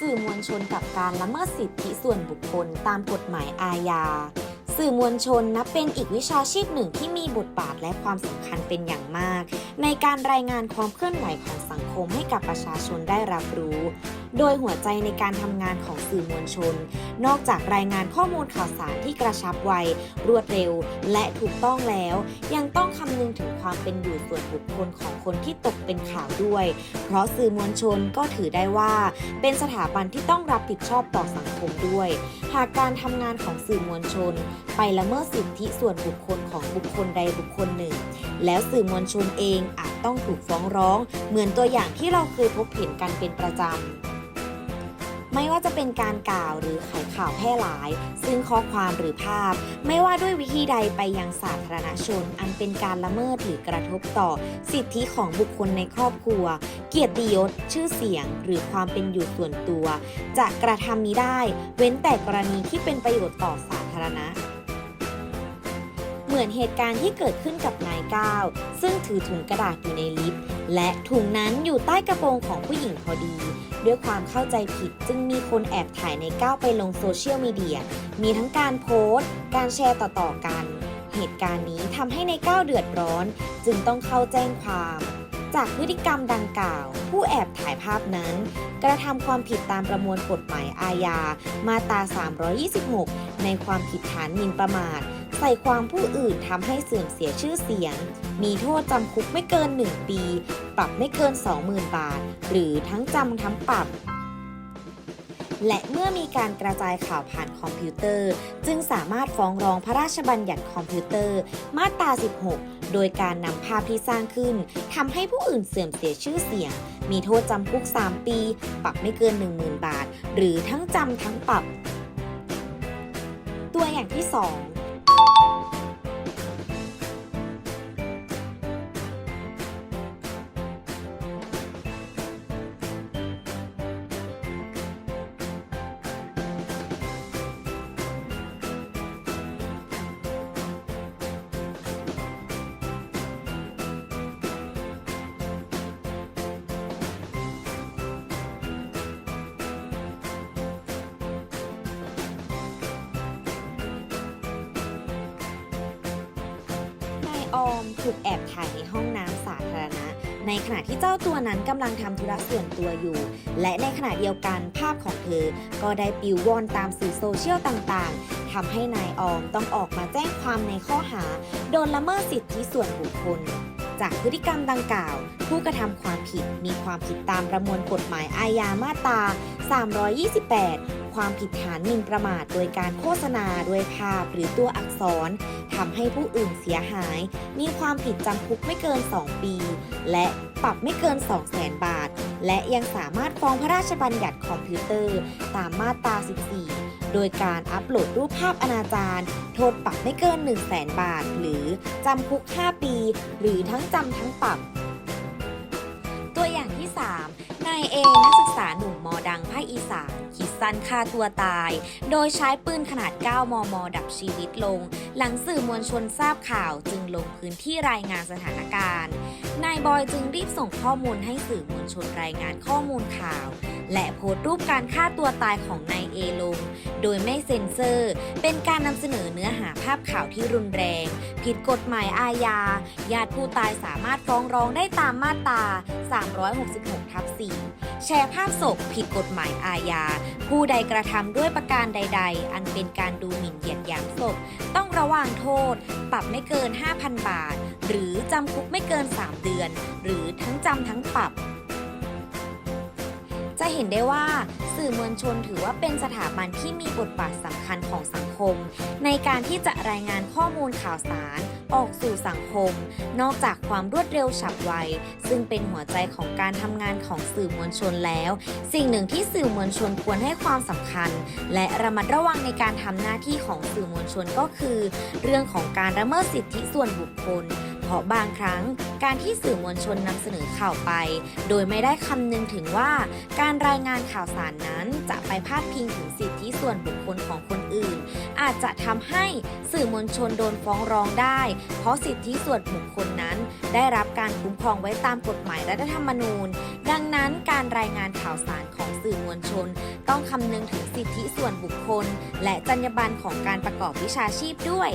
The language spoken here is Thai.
สื่อมวลชนกับการละเมิดสิทธิส่วนบุคคลตามกฎหมายอาญา สื่อมวลชนนับเป็นอีกวิชาชีพหนึ่งที่มีบทบาทและความสำคัญเป็นอย่างมาก ในการรายงานความเคลื่อนไหวของสังคมให้กับประชาชนได้รับรู้ โดยหัวใจในการทำงานของสื่อมวลชน นอกจากรายงานข้อมูลข่าวสารที่กระชับไว รวดเร็ว และถูกต้องแล้ว ยังต้องคำนึงถึงความเป็นอยู่ส่วนบุคคลของคนที่ตกเป็นข่าวด้วย เพราะสื่อมวลชนก็ถือได้ว่า เป็นสถาบันที่ต้องรับผิดชอบต่อสังคมด้วย หากการทำงานของสื่อมวลชน ไปละเมิดสิทธิส่วนบุคคลของบุคคลใดบุคคลหนึ่ง แล้วสื่อมวลชนเองอาจต้องถูกฟ้องร้อง เหมือนตัวอย่างที่เราเคยพบเห็นกันเป็นประจำ ไม่ว่าจะเป็นการกล่าวหรือไขข่าวแพร่หลาย ซึ่งข้อความหรือภาพ ไม่ว่าด้วยวิธีใดไปยังสาธารณชน อันเป็นการละเมิดหรือกระทบต่อ สิทธิของบุคคลในครอบครัว เกียรติยศ ชื่อเสียง หรือความเป็นอยู่ส่วนตัว จะกระทำนี้ได้ เว้นแต่กรณีที่เป็นประโยชน์ต่อสาธารณะ เหมือนเหตุการณ์ที่เกิดขึ้นกับนายก้าวซึ่งถือถุงกระดาษอยู่ในลิฟต์และถุงนั้นอยู่ใต้กระโปรงของผู้หญิงพอดี ด้วยความเข้าใจผิดจึงมีคนแอบถ่ายในก้าวไปลงโซเชียลมีเดีย มีทั้งการโพสต์ การแชร์ต่อๆกัน เหตุการณ์นี้ทำให้ในก้าวเดือดร้อน จึงต้องเข้าแจ้งความจากพฤติกรรมดังกล่าว ผู้แอบถ่ายภาพนั้น กระทำความผิดตามประมวลกฎหมายอาญา มาตรา 326 ในความผิดฐานหมิ่นประมาท ใส่ความผู้อื่นทำให้เสื่อมเสียชื่อเสียง มีโทษจำคุกไม่เกิน 1 ปี ปรับไม่เกิน 20,000 บาท หรือทั้งจำทั้งปรับ และเมื่อมีการกระจายข่าวผ่านคอมพิวเตอร์ จึงสามารถฟ้องร้องพระราชบัญญัติคอมพิวเตอร์ มาตรา 16 โดยการนำภาพที่สร้างขึ้นทำให้ผู้อื่นเสื่อมเสียชื่อเสียง มีโทษจำคุก 3 ปี ปรับไม่เกิน 10,000 บาท หรือทั้งจำทั้งปรับตัวอย่างที่ 2 ออมถูกแอบถ่ายในห้องน้ำสาธารณะ ในขณะที่เจ้าตัวนั้นกำลังทำธุระส่วนตัวอยู่ และในขณะเดียวกันภาพของเธอ ก็ได้ปิวว่อนตามสื่อโซเชียลต่างๆทำให้นายออมต้องออกมาแจ้งความในข้อหา โดนละเมิดสิทธิส่วนบุคคลจากพฤติกรรมดังกล่าว ผู้กระทำความผิดมีความผิดตามประมวลกฎหมายอาญามาตรา 328 ความผิดฐานหมิ่นประมาทโดยการโฆษณาด้วยภาพหรือตัวอักษรทำให้ผู้อื่นเสียหาย มีความผิดจำคุกไม่เกิน 2 ปี และปรับไม่เกิน 2 0 0 0 0 0บาท และยังสามารถฟ้องพระราชบัญญัติคอมพิวเตอร์ตามมาตรา 14 โดยการอัปโหลดรูปภาพอนาจารโทษปรับไม่เกิน 1 0 0 0 0แสนบาท หรือจำคุก 5 ปี หรือทั้งจำทั้งปรับ ตัวอย่างที่ 3 นายเอนักศึกษาหนุ่ม อดังภาคอีสานคิดสั้นฆ่าตัวตาย โดยใช้ปืนขนาด 9 มม ดับชีวิตลง หลังสื่อมวลชนทราบข่าวจึงลงพื้นที่รายงานสถานการณ์ นายบอยจึงรีบส่งข้อมูลให้สื่อมวลชนรายงานข้อมูลข่าว และโพสต์รูปการฆ่าตัวตายของนายเอลง โดยไม่เซ็นเซอร์ เป็นการนำเสนอเนื้อหาภาพข่าวที่รุนแรง ผิดกฎหมายอาญา ญาติผู้ตายสามารถฟ้องร้องได้ตามมาตรา 366 ทับ 4 แชร์ภาพศพผิดกฎหมายอาญา ผู้ใดกระทำด้วยประการใด ๆ อันเป็นการดูหมิ่นเหยียดหยามศพ ต้องระวังโทษ ปรับไม่เกิน 5,000 บาท หรือจำคุกไม่เกิน 3 เดือน หรือทั้งจำทั้งปรับ จะเห็นได้ว่าสื่อมวลชนถือว่าเป็นสถาบันที่มีบทบาทสำคัญของสังคม ในการที่จะรายงานข้อมูลข่าวสาร ออกสู่สังคม นอกจากความรวดเร็วฉับไว ซึ่งเป็นหัวใจของการทำงานของสื่อมวลชนแล้ว สิ่งหนึ่งที่สื่อมวลชนควรให้ความสำคัญ และระมัดระวังในการทำหน้าที่ของสื่อมวลชนก็คือ เรื่องของการละเมิดสิทธิส่วนบุคคล ราะบางครั้ง การที่สื่อมวลชนนำเสนอข่าวไป โดยไม่ได้คำนึงถึงว่า การรายงานข่าวสารนั้นจะไปพาดพิงถึงสิทธิส่วนบุคคลของคนอื่น อาจจะทำให้สื่อมวลชนโดนฟ้องร้องได้ เพราะสิทธิส่วนบุคคลนั้น ได้รับการคุ้มครองไว้ตามกฎหมายรัฐธรรมนูญ ดังนั้นการรายงานข่าวสารของสื่อมวลชน ต้องคำนึงถึงสิทธิส่วนบุคคล และจรรยาบรรณของการประกอบวิชาชีพด้วย